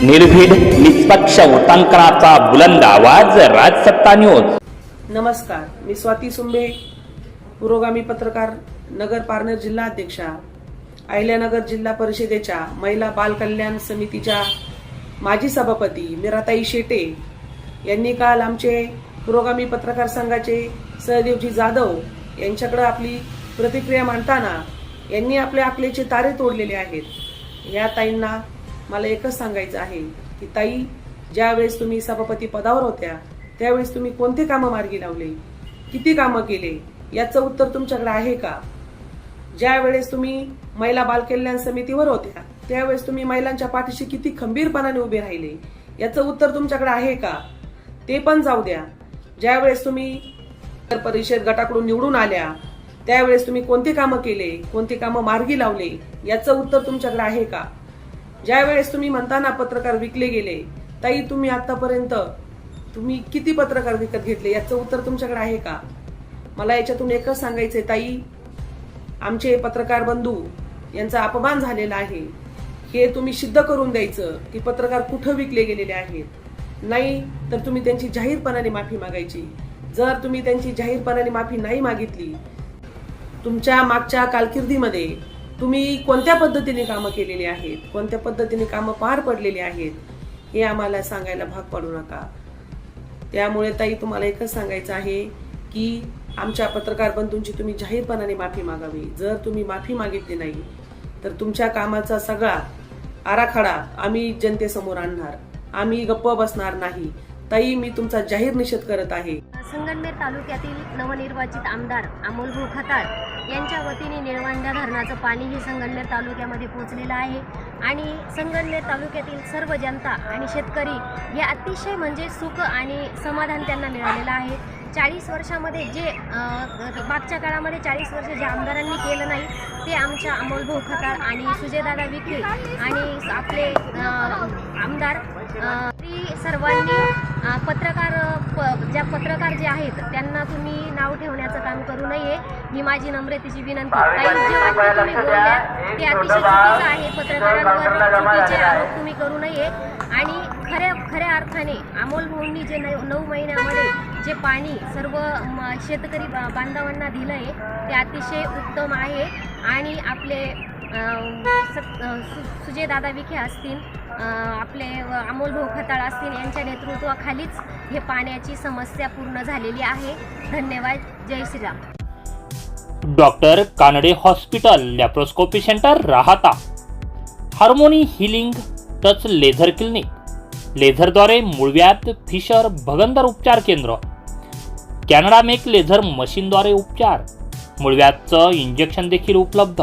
निर्भीड निष्पक्ष उटंकनाचा बुलंद आवाज राजसत्ता न्यूज. नमस्कार मी स्वाती सुंबे पुरोगामी पत्रकार नगर पारनेर जिल्हा अध्यक्षा अहिल्यानगर जिल्हा परिषदेच्या महिला बाल कल्याण समितीच्या माजी सभापती मीराताई शेटे यांनी काल आमचे पुरोगामी पत्रकार संघाचे सहदेवजी जाधव यांच्याकडे आपली प्रतिक्रिया मांडताना यांनी आपल्या अकलेचे तारे तोडलेले आहेत. या ताईंना मला एकच सांगायचं आहे की ताई ज्यावेळेस तुम्ही सभापती पदावर होत्या त्यावेळेस तुम्ही कोणते कामं मार्गी लावले? किती कामं केले? याचं उत्तर तुमच्याकडे आहे का? ज्यावेळेस तुम्ही महिला बालकल्याण समितीवर होत्या त्यावेळेस तुम्ही महिलांच्या पाठीशी किती खंबीरपणाने उभे राहिले? याचं उत्तर तुमच्याकडे आहे का? ते पण जाऊ द्या. ज्यावेळेस तुम्ही परिषद गटाकडून निवडून आल्या त्यावेळेस तुम्ही कोणते कामं केले कोणते कामं मार्गी लावले? याचं उत्तर तुमच्याकडे आहे का? ज्या वेळेस तुम्ही म्हणताना पत्रकार विकले गेले ताई तुम्ही आतापर्यंत तुम्ही किती पत्रकार विकत घेतले? याचं उत्तर तुमच्याकडे आहे का? मला याच्यातून एकच सांगायचंय ताई. आमचे पत्रकार बंधू यांचा अपमान झालेला आहे. हे तुम्ही सिद्ध करून द्यायचं की पत्रकार कुठं विकले गेलेले आहेत. नाही तर तुम्ही त्यांची जाहीरपणाने माफी मागायची. जर तुम्ही त्यांची जाहीरपणाने माफी नाही मागितली तुमच्या मागच्या कारकिर्दीमध्ये तुम्ही कोणत्या पद्धतीने कामं केलेली आहेत? कोणत्या पद्धतीने कामं पार पडलेली आहेत? हे आम्हाला सांगायला भाग पडू नका. त्यामुळे ताई तुम्हाला एकच सांगायचं आहे की आमच्या पत्रकार बंधूंची तुम्ही जाहीरपणाने माफी मागावी. जर तुम्ही माफी मागितली नाही तर तुमच्या कामाचा सगळा आराखडा आम्ही जनतेसमोर आणणार. आम्ही गप्प बसणार नाही. ताई मी तुमचा जाहीर निषेध करत आहे. संगमनेर तालुक्यातील नवनिर्वाचित आमदार अमोल भोखाताळ यांच्या वतीने निळवंडा धरणाचं पाणी हे संगमनेर तालुक्यामध्ये पोहोचलेलं आहे. आणि संगमनेर तालुक्यातील सर्व जनता आणि शेतकरी हे अतिशय म्हणजे सुख आणि समाधान त्यांना मिळालेलं आहे. चाळीस वर्षामध्ये जे मागच्या काळामध्ये चाळीस वर्ष जे आमदारांनी केलं नाही ते आमच्या अमोल भाऊ खताळ आणि सुजयदादा विखे आणि आपले आमदार ती सर्वांनी पत्रकार प ज्या पत्रकार जे आहेत त्यांना तुम्ही नाव ठेवण्याचं काम करू नये. ही माझी नम्रतेची विनंती काही जे वाटतं तुम्ही बोलल्या ते अतिशय चुकीचं आहे. पत्रकारांवर चुकीचे आरोप तुम्ही करू नये. आणि खऱ्या खऱ्या अर्थाने अमोल भाऊंनी जे नऊ नऊ महिन्यामध्ये जे पाणी सर्व म, शेतकरी बांधवांना दिलं आहे ते अतिशय उत्तम आहे. आणि आपले सुजयदादा विखे असतील आपले अमोल भाऊ खताळ असतील यांच्या नेतृत्वाखालीच हे पाण्याची समस्या पूर्ण झालेली आहे. धन्यवाद. जय Shriram. Doctor Kanade hospital laparoscopy centre Rahata. Harmony healing touch laser clinic. लेझरद्वारे मुळव्यात फिशर भगंदर उपचार केंद्र. कॅनडा मेक लेझर मशीनद्वारे उपचार. मुळव्यातचं इंजेक्शन देखील उपलब्ध.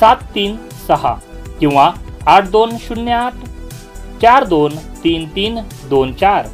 सात तीन सहा किंवा आठ दोन शून्य आठ चार दोन तीन तीन दोन चार.